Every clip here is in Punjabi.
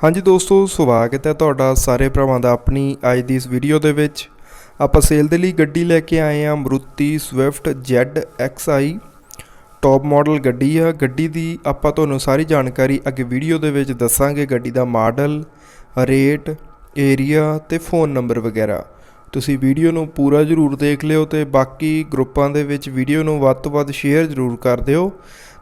ਹਾਂਜੀ ਦੋਸਤੋ ਸਵਾਗਤ ਹੈ ਤੁਹਾਡਾ ਸਾਰੇ ਭਰਾਵਾਂ ਦਾ ਆਪਣੀ ਅੱਜ ਦੀ ਇਸ ਵੀਡੀਓ ਦੇ ਵਿੱਚ। ਆਪਾਂ ਸੇਲ ਦੇ ਲਈ ਗੱਡੀ ਲੈ ਕੇ ਆਏ ਹਾਂ, Maruti Swift Z XI top model ਗੱਡੀ ਆ। ਗੱਡੀ ਦੀ ਆਪਾਂ ਤੁਹਾਨੂੰ ਸਾਰੀ ਜਾਣਕਾਰੀ ਅੱਗੇ ਵੀਡੀਓ ਦੇ ਵਿੱਚ ਦੱਸਾਂਗੇ, ਗੱਡੀ ਦਾ ਮਾਡਲ ਰੇਟ ਏਰੀਆ ਤੇ ਫੋਨ ਨੰਬਰ ਵਗੈਰਾ। ਤੁਸੀਂ ਵੀਡੀਓ ਨੂੰ ਪੂਰਾ ਜ਼ਰੂਰ ਦੇਖ ਲਿਓ ਤੇ ਬਾਕੀ ਗਰੁੱਪਾਂ ਦੇ ਵਿੱਚ ਵੀਡੀਓ ਨੂੰ ਵੱਧ ਤੋਂ ਵੱਧ ਸ਼ੇਅਰ ਜ਼ਰੂਰ ਕਰ ਦਿਓ।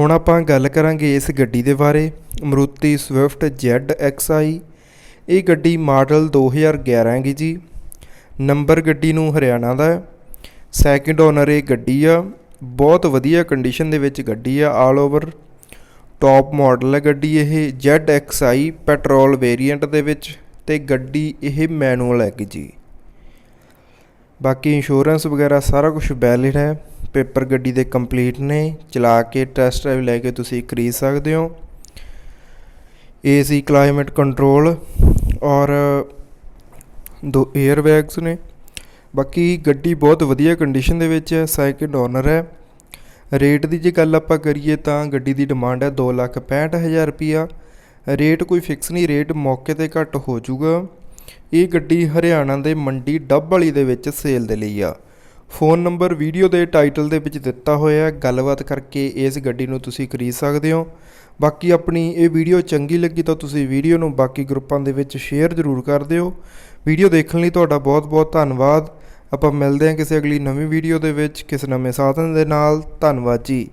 ਹੁਣ ਆਪਾਂ ਗੱਲ ਕਰਾਂਗੇ ਇਸ ਗੱਡੀ ਦੇ ਬਾਰੇ। ਮਰੂਤੀ ਸਵਿਫਟ ਜ਼ੈਡ XI ਇਹ ਗੱਡੀ ਮਾਡਲ 2011 ਹੈਗੀ ਜੀ। ਨੰਬਰ ਗੱਡੀ ਨੂੰ ਹਰਿਆਣਾ ਦਾ ਸੈਕਿੰਡ ਓਨਰ ਇਹ ਗੱਡੀ ਆ। ਬਹੁਤ ਵਧੀਆ ਕੰਡੀਸ਼ਨ ਦੇ ਵਿੱਚ ਗੱਡੀ ਆ ਆਲ ਓਵਰ ਟੌਪ ਮਾਡਲ ਹੈ ਗੱਡੀ ਇਹ, ਜ਼ੈਡ XI ਪੈਟਰੋਲ ਵੇਰੀਐਂਟ ਦੇ ਵਿੱਚ। ਤੇ ਗੱਡੀ ਇਹ ਮੈਨੂਅਲ ਹੈਗੀ ਜੀ। ਬਾਕੀ ਇੰਸ਼ੋਰੈਂਸ ਵਗੈਰਾ ਸਾਰਾ ਕੁਝ ਵੈਲਿਡ ਹੈ। ਪੇਪਰ ਗੱਡੀ ਦੇ ਕੰਪਲੀਟ ਨੇ, ਚਲਾ ਕੇ ਟੈਸਟ ਡਰਾਈਵ ਲੈ ਕੇ ਤੁਸੀਂ ਖਰੀਦ ਸਕਦੇ ਹੋ। ਏਸੀ ਕਲਾਈਮੇਟ ਕੰਟਰੋਲ ਔਰ ਦੋ 에ਅਰ ਬੈਗਸ ਨੇ। ਬਾਕੀ ਗੱਡੀ ਬਹੁਤ ਵਧੀਆ ਕੰਡੀਸ਼ਨ ਦੇ ਵਿੱਚ ਹੈ ਸੈਕਿੰਡ ਓਨਰ ਹੈ। ਰੇਟ ਦੀ ਜੇ ਗੱਲ ਆਪਾਂ ਕਰੀਏ ਤਾਂ ਗੱਡੀ ਦੀ ਡਿਮਾਂਡ ਹੈ 265000 ਰੁਪਿਆ ਰੇਟ ਕੋਈ ਫਿਕਸ ਨਹੀਂ ਰੇਟ ਮੌਕੇ ਤੇ ਘੱਟ ਹੋ ਜਾਊਗਾ। ਇਹ ਗੱਡੀ ਹਰਿਆਣਾ ਦੇ ਮੰਡੀ ਡੱਬ ਵਾਲੀ ਦੇ ਵਿੱਚ ਸੇਲ ਦੇ ਲਈ ਆ। ਫੋਨ ਨੰਬਰ ਵੀਡੀਓ ਦੇ ਟਾਈਟਲ ਦੇ ਵਿੱਚ ਦਿੱਤਾ ਹੋਇਆ ਹੈ। ਗੱਲਬਾਤ ਕਰਕੇ ਇਸ ਗੱਡੀ ਨੂੰ ਤੁਸੀਂ ਖਰੀਦ ਸਕਦੇ ਹੋ। ਬਾਕੀ ਆਪਣੀ ਇਹ ਵੀਡੀਓ ਚੰਗੀ ਲੱਗੀ ਤਾਂ ਤੁਸੀਂ ਵੀਡੀਓ ਨੂੰ ਬਾਕੀ ਗਰੁੱਪਾਂ ਦੇ ਵਿੱਚ ਸ਼ੇਅਰ ਜ਼ਰੂਰ ਕਰ ਦਿਓ। ਵੀਡੀਓ ਦੇਖਣ ਲਈ ਤੁਹਾਡਾ ਬਹੁਤ-ਬਹੁਤ ਧੰਨਵਾਦ। ਆਪਾਂ ਮਿਲਦੇ ਹਾਂ ਕਿਸੇ ਅਗਲੀ ਨਵੀਂ ਵੀਡੀਓ ਦੇ ਵਿੱਚ ਕਿਸੇ ਨਵੇਂ ਸਾਧਨ ਦੇ ਨਾਲ। ਧੰਨਵਾਦ ਜੀ।